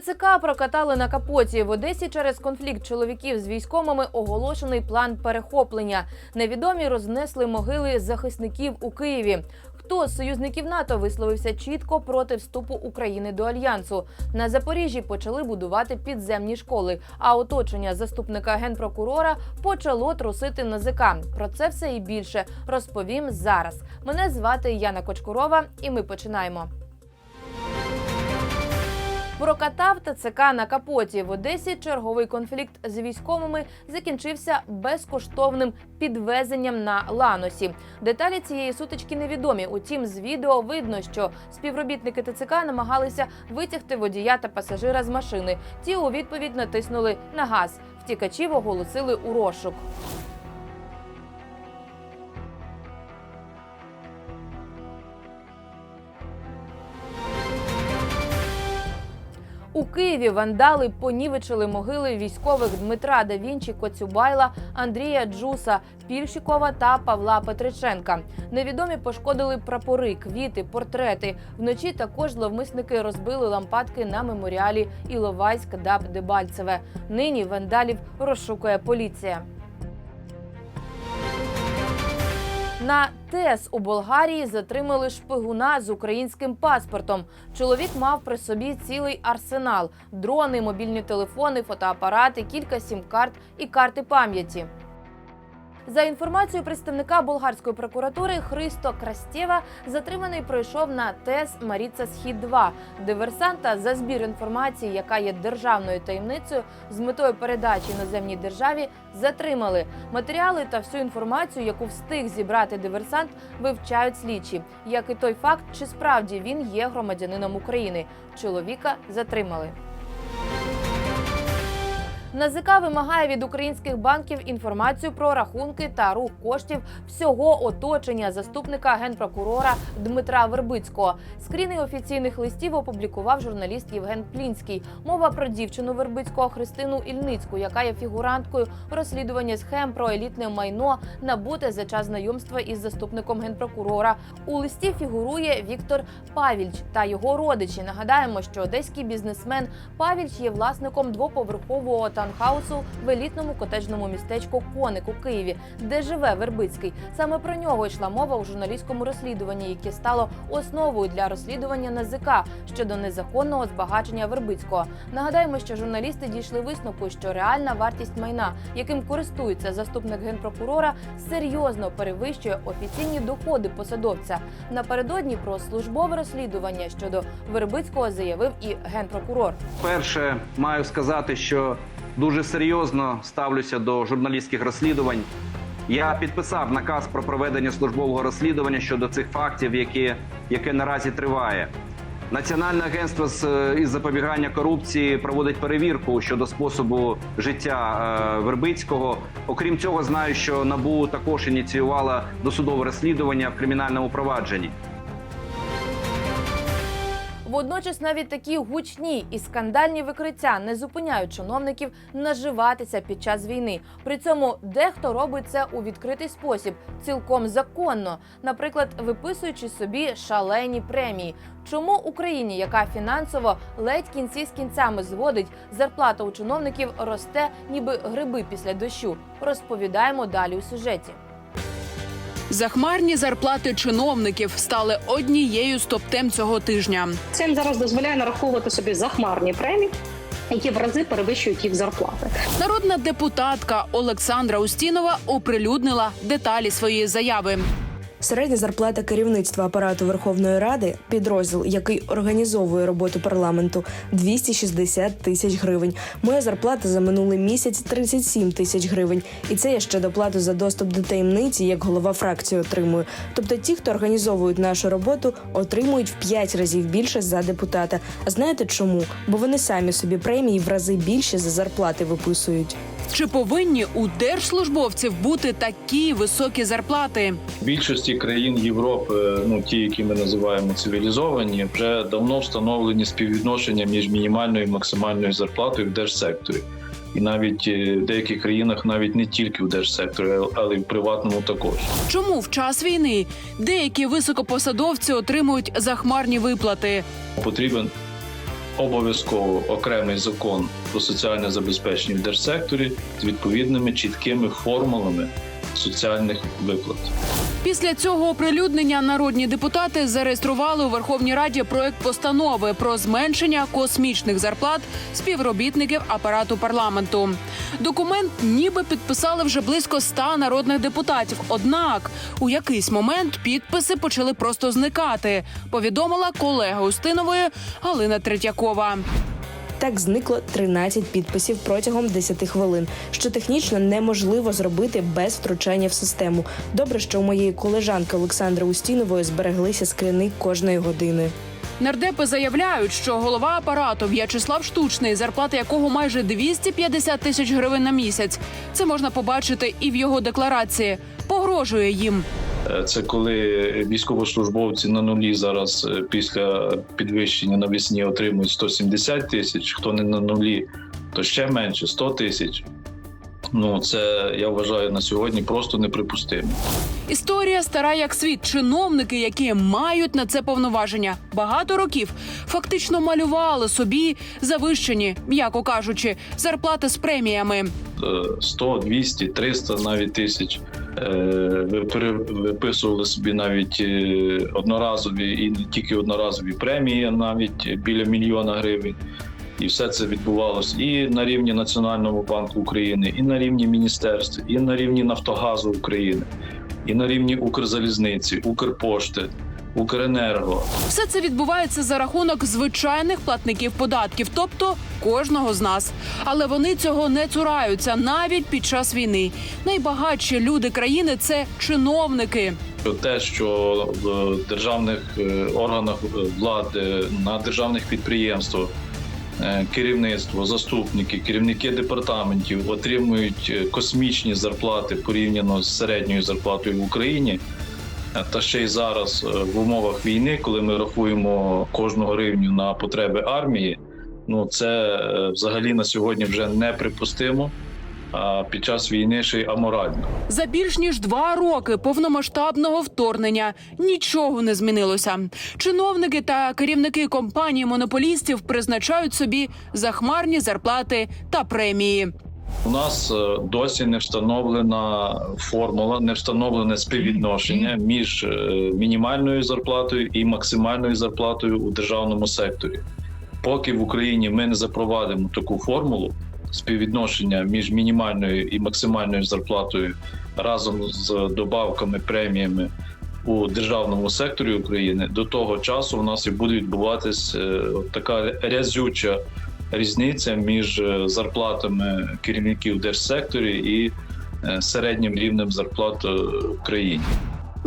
ТЦК прокатали на капоті в Одесі через конфлікт чоловіків з військовими. Оголошений план перехоплення. Невідомі рознесли могили захисників у Києві. Хто з союзників НАТО висловився чітко проти вступу України до альянсу? На Запоріжжі почали будувати підземні школи. А оточення заступника генпрокурора почало трусити НАЗК. Про це все і більше розповім зараз. Мене звати Яна Кочкурова, і ми починаємо. Прокатав ТЦК на капоті в Одесі. Черговий конфлікт з військовими закінчився безкоштовним підвезенням на ланосі. Деталі цієї сутички невідомі. Утім, з відео видно, що співробітники ТЦК намагалися витягти водія та пасажира з машини. Ті у відповідь натиснули на газ. Втікачів оголосили у розшук. У Києві вандали понівечили могили військових Дмитра да Вінчі, Коцюбайла, Андрія Джуса, Пільщикова та Павла Петриченка. Невідомі пошкодили прапори, квіти, портрети. Вночі також зловмисники розбили лампадки на меморіалі Іловайськ Даб Дебальцеве. Нині вандалів розшукує поліція. На ТЕС у Болгарії затримали шпигуна з українським паспортом. Чоловік мав при собі цілий арсенал: дрони, мобільні телефони, фотоапарати, кілька сім-карт і карти пам'яті. За інформацією представника болгарської прокуратури Христо Крастєва, затриманий пройшов на ТЕС Маріца Схід 2 диверсанта за збір інформації, яка є державною таємницею, з метою передачі іноземній державі затримали матеріали та всю інформацію, яку встиг зібрати диверсант, вивчають слідчі, як і той факт, чи справді він є громадянином України. Чоловіка затримали. НАЗК вимагає від українських банків інформацію про рахунки та рух коштів всього оточення заступника генпрокурора Дмитра Вербицького. Скріни офіційних листів опублікував журналіст Євген Плінський. Мова про дівчину Вербицького Христину Ільницьку, яка є фігуранткою розслідування схем про елітне майно, набуте за час знайомства із заступником генпрокурора. У листі фігурує Віктор Павільч та його родичі. Нагадаємо, що одеський бізнесмен Павільч є власником двоповерхового таунхаусу в елітному котеджному містечку Коник у Києві, де живе Вербицький. Саме про нього йшла мова у журналістському розслідуванні, яке стало основою для розслідування НАЗК щодо незаконного збагачення Вербицького. Нагадаємо, що журналісти дійшли висновку, що реальна вартість майна, яким користується заступник генпрокурора, серйозно перевищує офіційні доходи посадовця. Напередодні про службове розслідування щодо Вербицького заявив і генпрокурор. Перше, маю сказати, що дуже серйозно ставлюся до журналістських розслідувань. Я підписав наказ про проведення службового розслідування щодо цих фактів, які, яке наразі триває. Національне агентство з е, із запобігання корупції проводить перевірку щодо способу життя е, Вербицького. Окрім цього, знаю, що набу також ініціювала досудове розслідування в кримінальному провадженні. Водночас навіть такі гучні і скандальні викриття не зупиняють чиновників наживатися під час війни. При цьому дехто робить це у відкритий спосіб, цілком законно, наприклад, виписуючи собі шалені премії. Чому Україні, яка фінансово ледь кінці з кінцями зводить, зарплата у чиновників росте, ніби гриби після дощу? Розповідаємо далі у сюжеті. Захмарні зарплати чиновників стали однією з топ-тем цього тижня. Це зараз дозволяє нараховувати собі захмарні премії, які в рази перевищують їх зарплати. Народна депутатка Олександра Устінова оприлюднила деталі своєї заяви. Середня зарплата керівництва апарату Верховної Ради, підрозділ, який організовує роботу парламенту, 260 тисяч гривень. Моя зарплата за минулий місяць 37 тисяч гривень. І це я ще доплату за доступ до таємниці, як голова фракції отримую. Тобто, ті, хто організовують нашу роботу, отримують в 5 разів більше за депутата. А знаєте чому? Бо вони самі собі премії в рази більше за зарплати виписують. Чи повинні у держслужбовців бути такі високі зарплати? В більшості країн Європи, ну ті, які ми називаємо цивілізовані, вже давно встановлені співвідношення між мінімальною і максимальною зарплатою в держсекторі. І навіть е, в деяких країнах навіть не тільки в держсекторі, але й в приватному також. Чому в час війни деякі високопосадовці отримують захмарні виплати? Потрібен обов'язково окремий закон про соціальне забезпечення в держсекторі з відповідними чіткими формулами соціальних виплат. Після цього оприлюднення народні депутати зареєстрували у Верховній Раді проект постанови про зменшення космічних зарплат співробітників апарату парламенту. Документ ніби підписали вже близько ста народних депутатів. Однак у якийсь момент підписи почали просто зникати. Повідомила колега Устинової Галина Третьякова. Так зникло 13 підписів протягом 10 хвилин, що технічно неможливо зробити без втручання в систему. Добре, що у моєї колежанки Олександри Устінової збереглися скрини кожної години. Нардепи заявляють, що голова апарату В'ячеслав Штучний, зарплата якого майже 250 тисяч гривень на місяць. Це можна побачити і в його декларації. Погрожує їм. Е, Це коли військовослужбовці на нулі зараз е, після підвищення навесні отримують 170 тисяч. Хто не на нулі, то ще менше 100 тисяч. Ну це я вважаю на сьогодні просто неприпустимо. Історія стара як світ. Чиновники, які мають на це повноваження, багато років фактично малювали собі завищені, м'яко кажучи, зарплати з преміями. Е, 100, 200, 300 навіть тисяч. Е, Виписували собі навіть е, одноразові і не тільки одноразові премії, навіть біля мільйона гривень. І все це відбувалось і на рівні Національного банку України, і на рівні міністерств, і на рівні Нафтогазу України, і на рівні Укрзалізниці, Укрпошти, Укренерго. Все це відбувається за рахунок звичайних платників податків, тобто кожного з нас. Але вони цього не цураються навіть під час війни. Найбагатші люди країни це чиновники. те, що в державних е, органах влади, на державних підприємствах е, керівництво, заступники, керівники департаментів отримують е, космічні зарплати порівняно з середньою зарплатою в Україні. Та ще й зараз е, в умовах війни, коли ми рахуємо кожну гривню на потреби армії, ну це е, взагалі на сьогодні вже неприпустимо. А під час війни ще й аморально. За більш ніж два роки повномасштабного вторгнення нічого не змінилося. Чиновники та керівники компаній монополістів призначають собі захмарні зарплати та премії. У нас е, досі не встановлена формула, не встановлене співвідношення між е, мінімальною зарплатою і максимальною зарплатою у державному секторі. Поки в Україні ми не запровадимо таку формулу співвідношення між мінімальною і максимальною зарплатою разом з добавками преміями у державному секторі України, до того часу у нас і буде відбуватись е, така рязюча різниця між е, зарплатами керівників держсекторі і е, середнім рівнем зарплат е, в країні.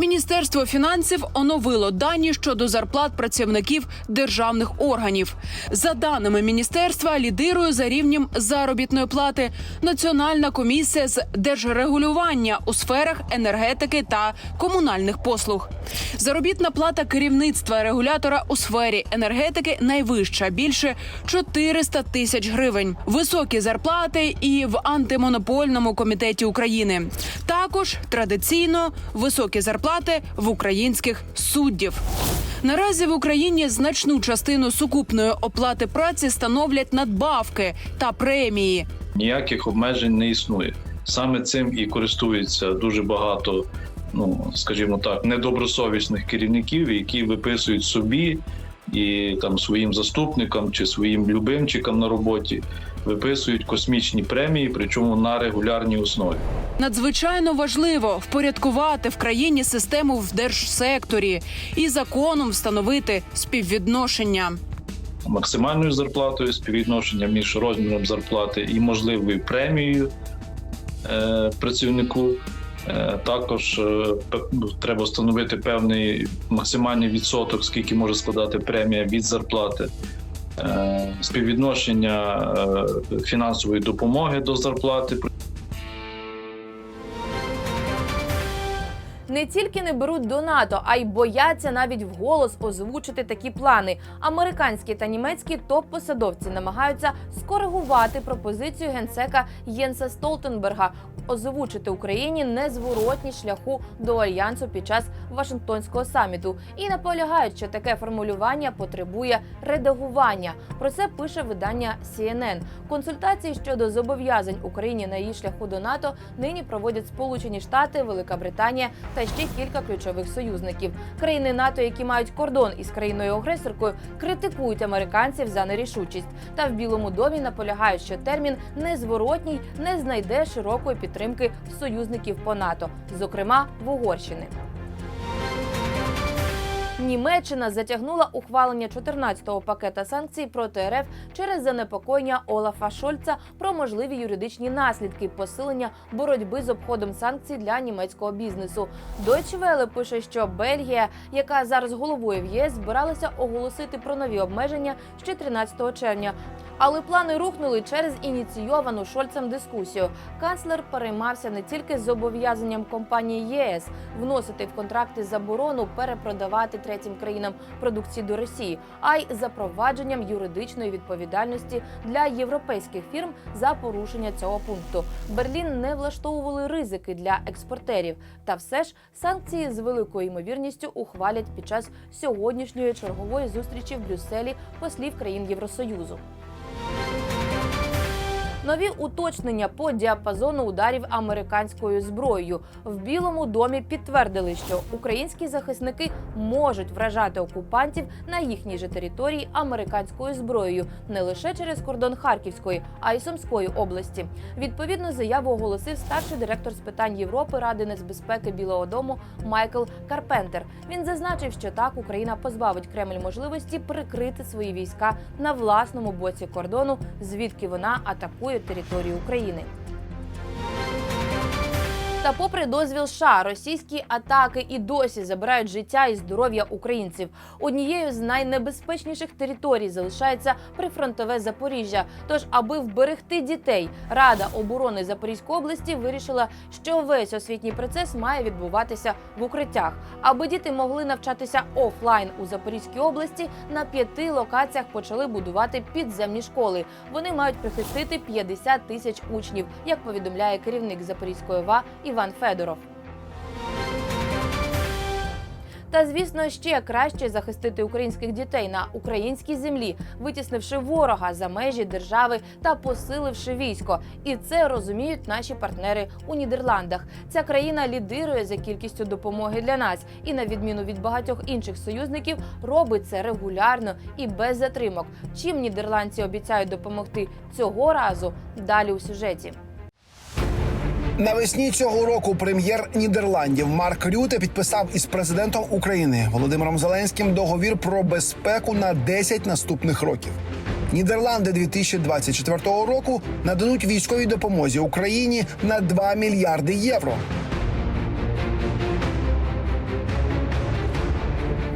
Міністерство фінансів оновило дані щодо зарплат працівників державних органів. За даними міністерства, лідирує за рівнем заробітної плати Національна комісія з держрегулювання у сферах енергетики та комунальних послуг. Заробітна плата керівництва регулятора у сфері енергетики найвища більше 400 тисяч гривень. Високі зарплати і в антимонопольному комітеті України. Також традиційно високі зарплати в українських суддів. Наразі в Україні значну частину сукупної оплати праці становлять надбавки та премії. Ніяких обмежень не існує. Саме цим і користується дуже багато, ну скажімо так, недобросовісних керівників, які виписують собі і там своїм заступникам чи своїм любимчикам на роботі виписують космічні премії, причому на регулярній основі. Надзвичайно важливо впорядкувати в країні систему в держсекторі і законом встановити співвідношення. максимальною зарплатою, співвідношення між розміром зарплати і можливою премією е, працівнику. Е, також е, треба встановити певний максимальний відсоток, скільки може складати премія від зарплати. Е, співвідношення е, фінансової допомоги до зарплати не тільки не беруть до НАТО, а й бояться навіть вголос озвучити такі плани. Американські та німецькі топ-посадовці намагаються скоригувати пропозицію генсека Єнса Столтенберга озвучити Україні незворотні шляху до альянсу під час Вашингтонського саміту і наполягають, що таке формулювання потребує редагування. Про це пише видання CNN. Консультації щодо зобов'язань Україні на її шляху до НАТО нині проводять Сполучені Штати, Велика Британія та ще кілька ключових союзників. Країни НАТО, які мають кордон із країною агресоркою, критикують американців за нерішучість. Та в Білому домі наполягають, що термін незворотній не знайде широкої підтримки в союзників по НАТО, зокрема в Угорщини. Німеччина затягнула ухвалення 14-го пакета санкцій проти РФ через занепокоєння Олафа Шольца про можливі юридичні наслідки посилення боротьби з обходом санкцій для німецького бізнесу. Deutsche Welle пише, що Бельгія, яка зараз головою в ЄС, збиралася оголосити про нові обмеження ще 13 червня. Але плани рухнули через ініційовану Шольцем дискусію. Канцлер переймався не тільки зобов'язанням компанії ЄС вносити в контракти заборону перепродавати третім країнам продукції до Росії, а й запровадженням юридичної відповідальності для європейських фірм за порушення цього пункту. Берлін не влаштовували ризики для експортерів. Та все ж санкції з великою ймовірністю ухвалять під час сьогоднішньої чергової зустрічі в Брюсселі послів країн Євросоюзу. Нові уточнення по діапазону ударів американською зброєю в Білому домі підтвердили, що українські захисники можуть вражати окупантів на їхній же території американською зброєю не лише через кордон Харківської, а й Сумської області. Відповідну заяву оголосив старший директор з питань Європи Ради нацбезпеки Білого Дому Майкл Карпентер. Він зазначив, що так Україна позбавить Кремль можливості прикрити свої війська на власному боці кордону, звідки вона атакує територію України. Та попри дозвіл США, російські атаки і досі забирають життя і здоров'я українців. Однією з найнебезпечніших територій залишається прифронтове Запоріжжя. Тож, аби вберегти дітей, Рада оборони Запорізької області вирішила, що весь освітній процес має відбуватися в укриттях. Аби діти могли навчатися офлайн у Запорізькій області, на п'яти локаціях почали будувати підземні школи. Вони мають прихистити 50 тисяч учнів, як повідомляє керівник Запорізької ОВА Іван Федоров. Та звісно, ще краще захистити українських дітей на українській землі, витіснивши ворога за межі держави та посиливши військо. І це розуміють наші партнери у Нідерландах. Ця країна лідирує за кількістю допомоги для нас, і на відміну від багатьох інших союзників, робить це регулярно і без затримок. Чим нідерландці обіцяють допомогти цього разу? Далі у сюжеті. Навесні цього року прем'єр Нідерландів Марк Рюте підписав із президентом України Володимиром Зеленським договір про безпеку на 10 наступних років. Нідерланди 2024 року нададуть військовій допомозі Україні на 2 мільярди євро.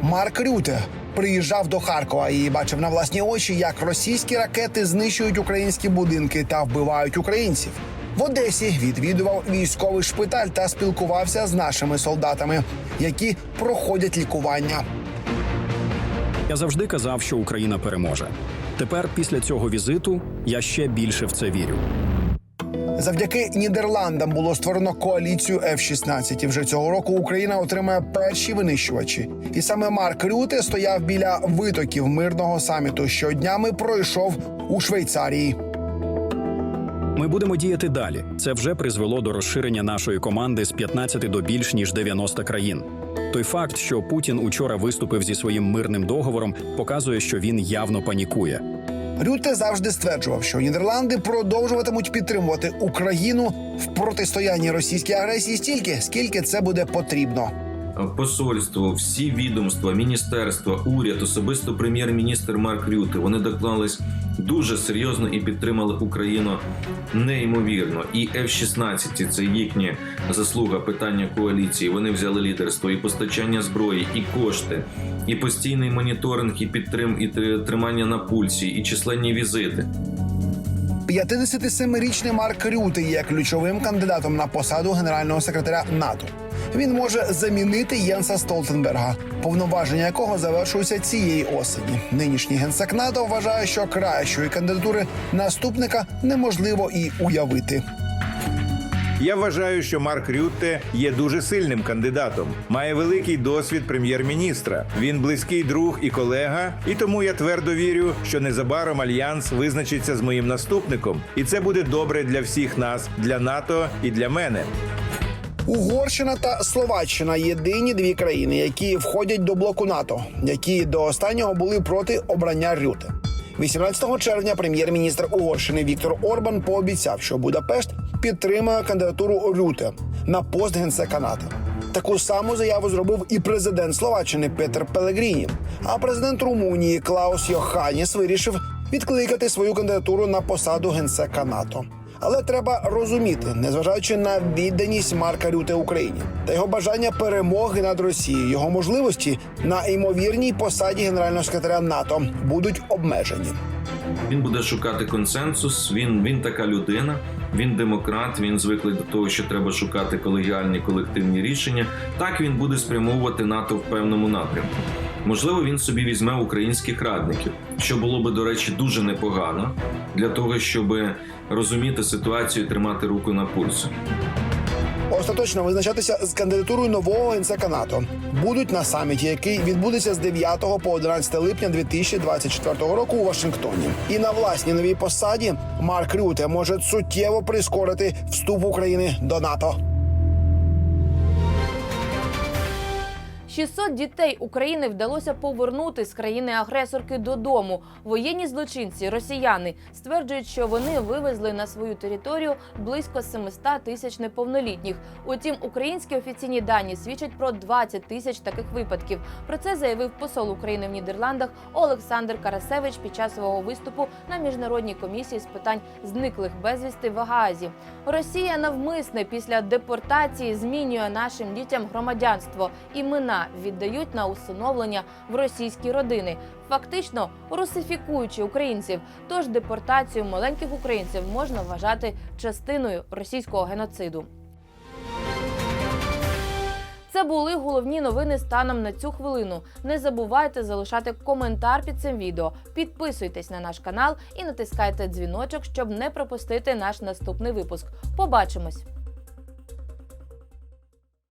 Марк Рюте приїжджав до Харкова і бачив на власні очі, як російські ракети знищують українські будинки та вбивають українців. В Одесі відвідував військовий шпиталь та спілкувався з нашими солдатами, які проходять лікування. Я завжди казав, що Україна переможе. Тепер, після цього візиту, я ще більше в це вірю. Завдяки Нідерландам було створено коаліцію F-16. І вже цього року Україна отримає перші винищувачі. І саме Марк Рюте стояв біля витоків мирного саміту, що днями пройшов у Швейцарії. Ми будемо діяти далі. Це вже призвело до розширення нашої команди з 15 до більш ніж 90 країн. Той факт, що Путін учора виступив зі своїм мирним договором, показує, що він явно панікує. Рюте завжди стверджував, що Нідерланди продовжуватимуть підтримувати Україну в протистоянні російській агресії стільки, скільки це буде потрібно. посольство, всі відомства, міністерства, уряд, особисто прем'єр-міністр Марк Рюте, вони доклались дуже серйозно і підтримали Україну неймовірно. І F-16 – це їхня заслуга питання коаліції. Вони взяли лідерство і постачання зброї, і кошти, і постійний моніторинг, і підтрим, і тримання на пульсі, і численні візити. 57-річний Марк Рюте є ключовим кандидатом на посаду генерального секретаря НАТО. Він може замінити Єнса Столтенберга, повноваження якого завершуються цієї осені. Нинішній генсек НАТО вважає, що кращої кандидатури наступника неможливо і уявити. Я вважаю, що Марк Рютте є дуже сильним кандидатом, має великий досвід прем'єр-міністра. Він близький друг і колега, і тому я твердо вірю, що незабаром альянс визначиться з моїм наступником, і це буде добре для всіх нас, для НАТО і для мене. Угорщина та Словаччина єдині дві країни, які входять до блоку НАТО, які до останнього були проти обрання Рюте. 18 червня прем'єр-міністр Угорщини Віктор Орбан пообіцяв, що Будапешт підтримає кандидатуру Рюте на пост генсека НАТО. Таку саму заяву зробив і президент Словаччини Петер Пелегріні. А президент Румунії Клаус Йоханіс вирішив відкликати свою кандидатуру на посаду генсека НАТО. Але треба розуміти, незважаючи на відданість Марка Рюте Україні та його бажання перемоги над Росією, його можливості на ймовірній посаді генерального секретаря НАТО будуть обмежені. Він буде шукати консенсус. Він, він така людина, він демократ. Він звиклий до того, що треба шукати колегіальні колективні рішення. Так він буде спрямовувати НАТО в певному напрямку. Можливо, він собі візьме українських радників, що було би, до речі, дуже непогано для того, щоб розуміти ситуацію і тримати руку на пульсі. Остаточно визначатися з кандидатурою нового генсека НАТО будуть на саміті, який відбудеться з 9 по 11 липня 2024 року у Вашингтоні. І на власній новій посаді Марк Рюте може суттєво прискорити вступ України до НАТО. 600 дітей України вдалося повернути з країни-агресорки додому. Воєнні злочинці, росіяни, стверджують, що вони вивезли на свою територію близько 700 тисяч неповнолітніх. Утім, українські офіційні дані свідчать про 20 тисяч таких випадків. Про це заявив посол України в Нідерландах Олександр Карасевич під час свого виступу на міжнародній комісії з питань зниклих безвісти в Гаазі. Росія навмисне після депортації змінює нашим дітям громадянство. Імена віддають на усиновлення в російські родини, фактично русифікуючи українців. Тож депортацію маленьких українців можна вважати частиною російського геноциду. Це були головні новини станом на цю хвилину. Не забувайте залишати коментар під цим відео. Підписуйтесь на наш канал і натискайте дзвіночок, щоб не пропустити наш наступний випуск. Побачимось!